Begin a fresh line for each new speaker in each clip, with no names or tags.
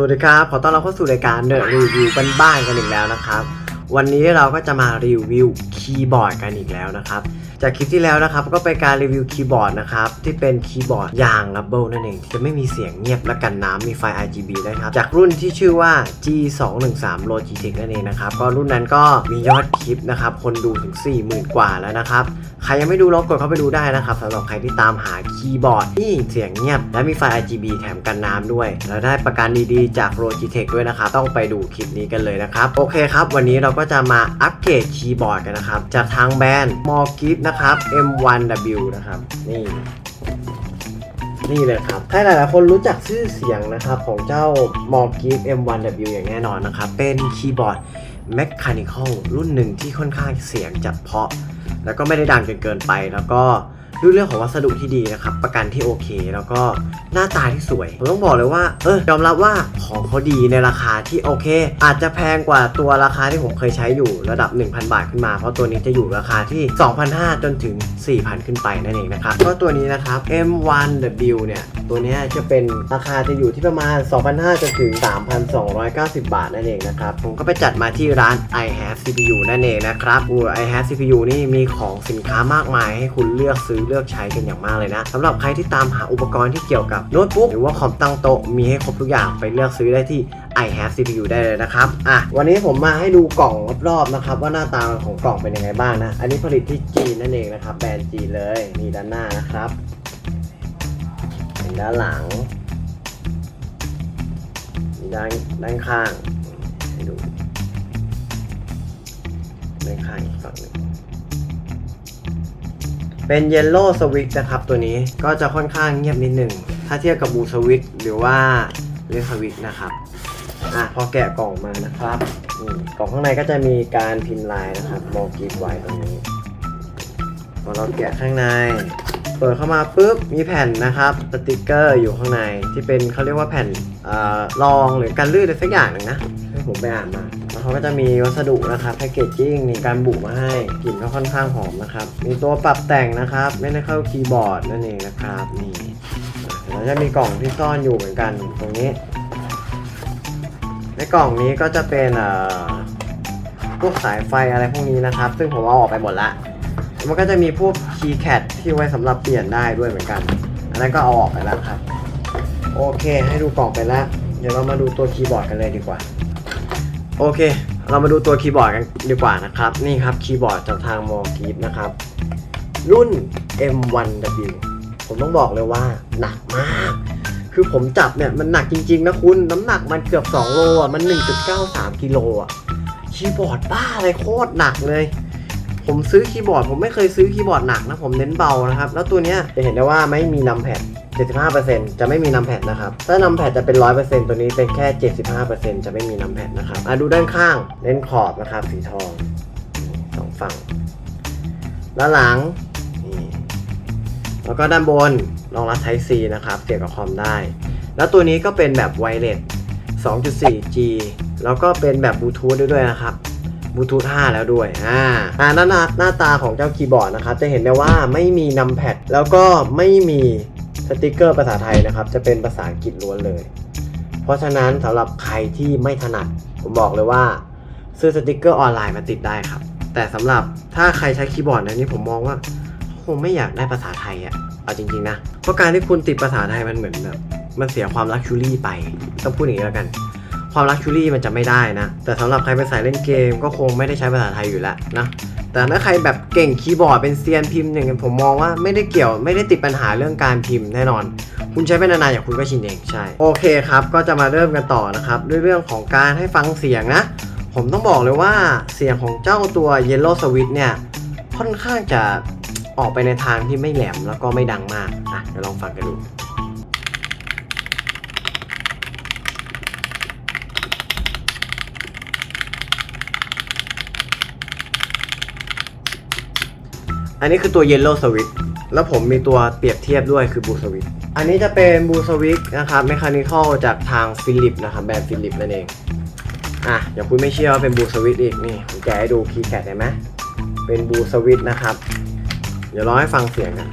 สวัสดีครับ ขอต้อนรับเข้าสู่รายการเดอะรีวิวบ้านๆกันอีกแล้วนะครับ วันนี้เราก็จะมารีวิวคีย์บอร์ดกันอีกแล้วนะครับ จากคลิปที่แล้วนะครับก็เป็นการรีวิวคีย์บอร์ดนะครับที่เป็นคีย์บอร์ดยางรับเบิลนั่นเองที่จะไม่มีเสียงเงียบและกันน้ำมีไฟ RGB ได้ครับจากรุ่นที่ชื่อว่า G213 Logitech นั่นเองนะครับก็รุ่นนั้นก็มียอดคลิปนะครับคนดูถึง 40,000 กว่าแล้วนะครับใครยังไม่ดูลองกดเข้าไปดูได้นะครับสำหรับใครที่ตามหาคีย์บอร์ดที่เสียงเงียบ และมีไฟ RGB แถมกันน้ำด้วย และได้ประกันดีๆจาก Logitech ด้วยนะครับต้องไปดูคลิปนี้กันเลยนะครับโอเคครับวันนี้เราก็จะมาอัปเกรดคีย์บอร์ดกันนะครับจากทางแบรนด์ m o r g i f นะครับ M1W นะครับ นี่ นี่เลยครับใครหลายๆคนรู้จักชื่อเสียงนะครับ ของเจ้า m o r g i f M1W อย่างแน่นอนนะครับ เป็นคีย์บอร์ด Mechanical รุ่นหนึ่งที่ค่อนข้างเสียงจับเพาะ แล้วก็ไม่ได้ดังจนเกินไปแล้วก็ ด้วยเรื่องของวัสดุที่ดีนะครับ ประกันที่โอเค แล้วก็หน้าตาที่สวย ผมต้องบอกเลยว่า เออยอมรับว่าของเขาดีในราคาที่โอเค อาจจะแพงกว่าตัวราคาที่ผมเคยใช้อยู่ระดับ 1,000 บาทขึ้นมา เพราะตัวนี้จะอยู่ราคาที่ 2,500 จนถึง 4,000 ขึ้นไปนั่นเองนะครับ ก็ตัวนี้นะครับ M1W เนี่ย ตัวนี้จะเป็นราคาจะอยู่ที่ประมาณ 2,500 จนถึง 3,290 บาทนั่นเองนะครับ ผมก็ไปจัดมาที่ร้าน i have CPU นั่นเองนะครับอู i have CPU นี่มีของสินค้ามากมายให้คุณเลือกซื้อเลือกใช้กันอย่างมากเลยนะสำหรับใครที่ตามหาอุปกรณ์ที่เกี่ยวกับโน้ตบุ๊กหรือว่าคอมตั้งโต๊ะมีให้ครบทุกอย่างไปเลือกซื้อได้ที่ i have CPU ได้เลยนะครับ อะ วันนี้ผมมาให้ดูกล่องรอบๆนะครับ ว่าหน้าตาของกล่องเป็นยังไงบ้างนะ อันนี้ผลิตที่จีนนั่นเองนะครับ แบรนด์จีนเลยนี่ด้านหน้านะครับเป็นด้านหลังมีด้านด้านข้างให้ดูด้านข้างอีกฝั่งหนึ่ง เป็นเยลโล่สวิตนะครับตัวนี้ก็จะค่อนข้างเงียบนิดหนึ่ง ถ้าเทียบกับบูสวิตหรือว่าเลสวิตนะครับอะพอแกะกล่องมานะครับกล่องข้างในก็จะมีการพิมพ์ลายนะครับโมกิฟไว้ตรงนี้พอเราแกะข้างใน เปิดเข้ามาปุ๊บมีแผ่นนะครับสติกเกอร์อยู่ข้างในที่เป็นเขาเรียกว่าแผ่นอ่อรองหรือการลื่นอะไรสักอย่างหนึ่งนะ ผมไปอ่านมา แล้วเขาก็จะมีวัสดุนะครับแพคเกจจิ้งมีการบุมาให้กลิ่นก็ค่อนข้างหอมนะครับ มีตัวปรับแต่งนะครับไม่ได้เข้าคีย์บอร์ดนั่นเองนะครับนี่แล้วจะมีกล่องที่ซ่อนอยู่เหมือนกันตรงนี้ ในกล่องนี้ก็จะเป็นเอ่อพวกสายไฟอะไรพวกนี้นะครับ ซึ่งผมเอาออกไปหมดละมันก็จะมีพวกคีย์แคดที่ไว้สำหรับเปลี่ยนได้ด้วยเหมือนกัน อันนั้นก็เอาออกไปแล้วครับ โอเค ให้ดูกล่องไปแล้ว เดี๋ยวเรามาดูตัวคีย์บอร์ดกันเลยดีกว่า โอเค เรามาดูตัวคีย์บอร์ดกันดีกว่านะครับ นี่ครับคีย์บอร์ดจากทางมอกีฟนะครับ รุ่น M1W ผมต้องบอกเลยว่าหนักมาก คือผมจับเนี่ยมันหนักจริง ๆ นะคุณ น้ำหนักมันเกือบ 2 โลอะ มัน 1.93 กิโลอะ คีย์บอร์ดบ้าอะไรโคตรหนักเลย ผมซื้อคีย์บอร์ด ผมไม่เคยซื้อคีย์บอร์ดหนักนะ ผมเน้นเบานะครับ แล้วตัวเนี้ยจะเห็นได้ว่าไม่มีนัมแพด 75%จะไม่มีนัมแพดนะครับ ถ้านัมแพดจะเป็น 100%ตัวนี้เป็นแค่ 75%จะไม่มีนัมแพดนะครับอะดูด้านข้างเน้นขอบนะครับ สีทองสองฝั่งด้านหลังนี่แล้วก็ด้านบนรองรับ Type C นะครับเสียบกับคอมได้ แล้วตัวนี้ก็เป็นแบบไวเลส 2.4G แล้วก็เป็นแบบบลูทูธด้วยนะครับบลูทูธ5แล้วด้วย อ่าอ่าหน้าหน้าหน้าตาของเจ้าคีย์บอร์ดนะครับ จะเห็นได้ว่าไม่มีนัมแพดแล้วก็ไม่มี สติกเกอร์ภาษาไทยนะครับ จะเป็นภาษาอังกฤษล้วนเลย เพราะฉะนั้นสำหรับใครที่ไม่ถนัด ผมบอกเลยว่า ซื้อสติกเกอร์ออนไลน์มาติดได้ครับ แต่สำหรับถ้าใครใช้คีย์บอร์ดนะนี่ผมมองว่าคงไม่อยากได้ภาษาไทยอะเอาจริงๆนะ เพราะการที่คุณติดภาษาไทยมันเหมือนแบบมันเสียความลักชูรี่ไป ต้องพูดอย่างนี้แล้วกัน ความลักชูรี่มันจะไม่ได้นะ แต่สำหรับใครเป็นสายเล่นเกมก็คงไม่ได้ใช้ภาษาไทยอยู่แล้วนะ แต่ถ้าใครแบบเก่งคีย์บอร์ดเป็นเซียนพิมพ์อย่างเงี้ยผมมองว่าไม่ได้เกี่ยวไม่ได้ติดปัญหาเรื่องการพิมพ์แน่นอน คุณใช้ไปนานๆอย่างคุณก็ชินเองใช่โอเคครับ ก็จะมาเริ่มกันต่อนะครับด้วยเรื่องของการให้ฟังเสียงนะ ผมต้องบอกเลยว่าเสียงของเจ้าตัว Yellow Switch เนี่ยค่อนข้างจะออกไปในทางที่ไม่แหลมแล้วก็ไม่ดังมากอะเดี๋ยวลองฟังกันดู อันนี้คือตัว Yellow Switch แล้วผมมีตัวเปรียบเทียบด้วยคือ Blue Switch อันนี้จะเป็น Blue Switch นะครับ Mechanical จากทาง Philips นะครับ แบรนด์ Philips นั่นเอง อะอย่าคุณไม่เชื่อว่าเป็น Blue Switch อีก นี่ผมแกะให้ดูคีย์แคดเห็นไหมเป็น Blue Switch นะครับ เดี๋ยวรอให้ฟังเสียงกัน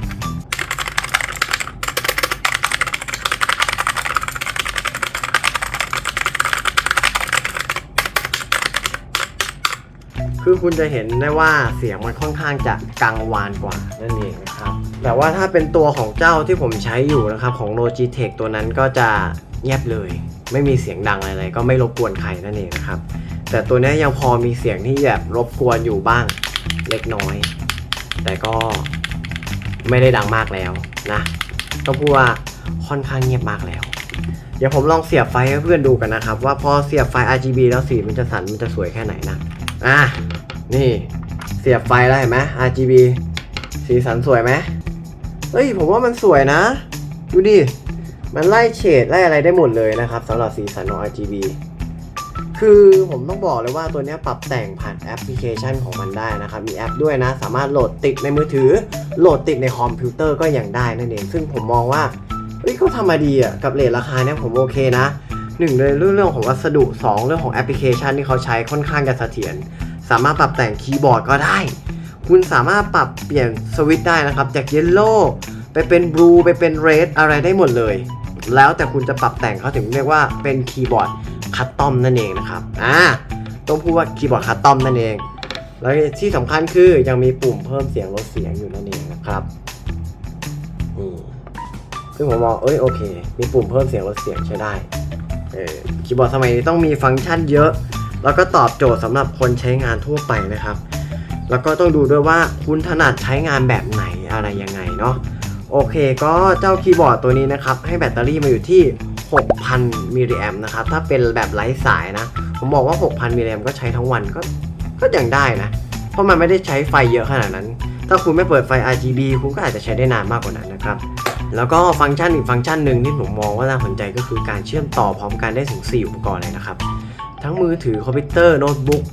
คือคุณจะเห็นได้ว่าเสียงมันค่อนข้างจะกังวานกว่านั่นเองนะครับ แต่ว่าถ้าเป็นตัวของเจ้าที่ผมใช้อยู่นะครับของ Logitech ตัวนั้นก็จะเงียบเลย ไม่มีเสียงดังอะไรก็ไม่รบกวนใครนั่นเองนะครับ แต่ตัวนี้ยยังพอมีเสียงที่แบบรบกวนอยู่บ้างเล็กน้อย แต่ก็ไม่ได้ดังมากแล้วนะต้องพูดว่าค่อนข้างเงียบมากแล้ว เดี๋ยวผมลองเสียบไฟให้เพื่อนดูกันนะครับ ว่าพอเสียบไฟ RGB แล้วสีมันจะสันมันจะสวยแค่ไหนนะ อะ นี่เสียบไฟแล้วเห็นไหม RGB สีสันสวยไหมเฮ้ยผมว่ามันสวยนะ ดูดิ มันไล่เฉดไล่อะไรได้หมดเลยนะครับสำหรับสีสันของ RGB คือผมต้องบอกเลยว่าตัวนี้ปรับแต่งผ่านแอปพลิเคชันของมันได้นะครับ มีแอปด้วยนะ สามารถโหลดติดในมือถือ โหลดติดในคอมพิวเตอร์ก็ยังได้นั่นเอง ซึ่งผมมองว่าเฮ้ยเขาทำมาดีอะกับเลทราคาเนี่ยผมโอเคนะหนึ่งเลยเรื่องของวัสดุ 2 เรื่องของแอปพลิเคชันที่เขาใช้ค่อนข้างจะเสถียร สามารถปรับแต่งคีย์บอร์ดก็ได้ คุณสามารถปรับเปลี่ยนสวิตช์ได้นะครับ จากเยลโล่ไปเป็นบลูไปเป็นเรดอะไรได้หมดเลย แล้วแต่คุณจะปรับแต่งเขาถึงเรียกว่าเป็นคีย์บอร์ดคัสตอมนั่นเองนะครับอ่าต้องพูดว่าคีย์บอร์ดคัสตอมนั่นเองแล้วที่สำคัญคือยังมีปุ่มเพิ่มเสียงลดเสียงอยู่นั่นเองนะครับนี่ซึ่งผมมองเอ้ยโอเค มีปุ่มเพิ่มเสียงลดเสียงใช้ได้เออคีย์บอร์ดสมัยนี้ต้องมีฟังก์ชันเยอะ แล้วก็ตอบโจทย์สำหรับคนใช้งานทั่วไปนะครับ แล้วก็ต้องดูด้วยว่าคุณถนัดใช้งานแบบไหนอะไรยังไงเนาะโอเคก็เจ้าคีย์บอร์ดตัวนี้นะครับ ให้แบตเตอรี่มาอยู่ที่ 6,000 มิลลิแอมนะครับ ถ้าเป็นแบบไร้สายนะ ผมบอกว่า 6,000 มิลลิแอมก็ใช้ทั้งวันก็ก็ยังได้นะ เพราะมันไม่ได้ใช้ไฟเยอะขนาดนั้น ถ้าคุณไม่เปิดไฟ RGB คุณก็อาจจะใช้ได้นานมากกว่านั้นนะครับแล้วก็ฟังก์ชันอีกฟังก์ชันหนึ่งที่ผมมองว่าน่าสนใจก็คือการเชื่อมต่อพร้อมกันได้ถึง 4 อุปกรณ์เลยนะครับ ทั้งมือถือคอมพิวเตอร์โน้ตบุ๊ก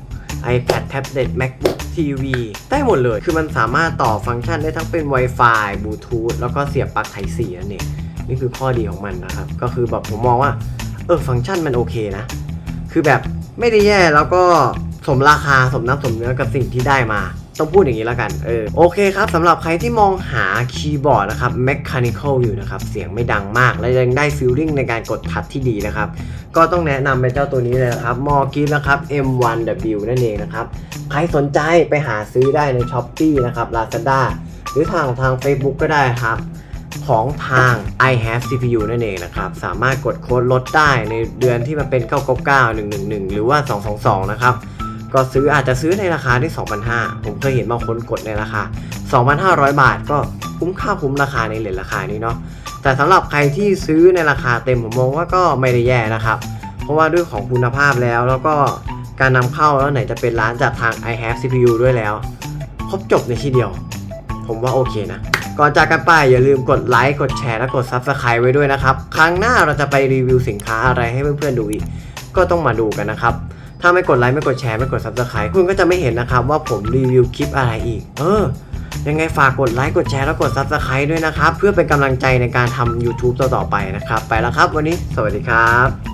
iPad แท็บเล็ต MacBook ทีวีได้หมดเลย คือมันสามารถต่อฟังก์ชันได้ทั้งเป็น Wi-Fi Bluetooth แล้วก็เสียบปลั๊ก Type C นั่นเอง นี่คือข้อดีของมันนะครับ ก็คือแบบผมมองว่า เออ ฟังก์ชันมันโอเคนะ คือแบบไม่ได้แย่แล้วก็สมราคาสมน้ำสมเนื้อกับสิ่งที่ได้มา ต้องพูดอย่างนี้แล้วกัน เออ โอเคครับสำหรับใครที่มองหาคีย์บอร์ดนะครับ mechanical อยู่นะครับ เสียงไม่ดังมาก และยังได้ฟีลลิ่งในการกดทัชที่ดีนะครับ ก็ต้องแนะนำเป็นเจ้าตัวนี้เลยนะครับมอกิฟนะครับ M1W นั่นเองนะครับ ใครสนใจไปหาซื้อได้ใน s h อ p e e นะครับ Lazada หรือทางทาง Facebook ก็ได้ครับ ของทาง i have CPU นั่นเองนะครับ สามารถกดโค้ดลดได้ในเดือนที่มันเป็น 999 111 หรือว่า 222 นะครับ ก็ซื้ออาจจะซื้อในราคาที่ 2,500 ผมเคยเห็นบางคนกดในราคา 2,500 บาท ก็คุ้มค่าคุ้มราคาในเหรียญราคานี้เนาะแต่สำหรับใครที่ซื้อในราคาเต็มผมมองว่าก็ไม่ได้แย่นะครับ เพราะว่าด้วยของคุณภาพแล้วแล้วก็การนำเข้าแล้วไหนจะเป็นร้านจากทาง i have CPU ด้วยแล้ว ครบจบในที่เดียว ผมว่าโอเคนะ ก่อนจากกันไปอย่าลืมกดไลค์กดแชร์และกด Subscribe ไว้ด้วยนะครับ ครั้งหน้าเราจะไปรีวิวสินค้าอะไรให้เพื่อนๆดูอีก ก็ต้องมาดูกันนะครับ ถ้าไม่กดไลค์ไม่กดแชร์ไม่กด Subscribe คุณก็จะไม่เห็นนะครับว่าผมรีวิวคลิปอะไรอีก เออ ยังไงฝากกดไลค์กดแชร์แล้วกด Subscribe ด้วยนะครับ เพื่อเป็นกำลังใจในการทำ YouTube ต่อๆไปนะครับ ไปแล้วครับวันนี้ สวัสดีครับ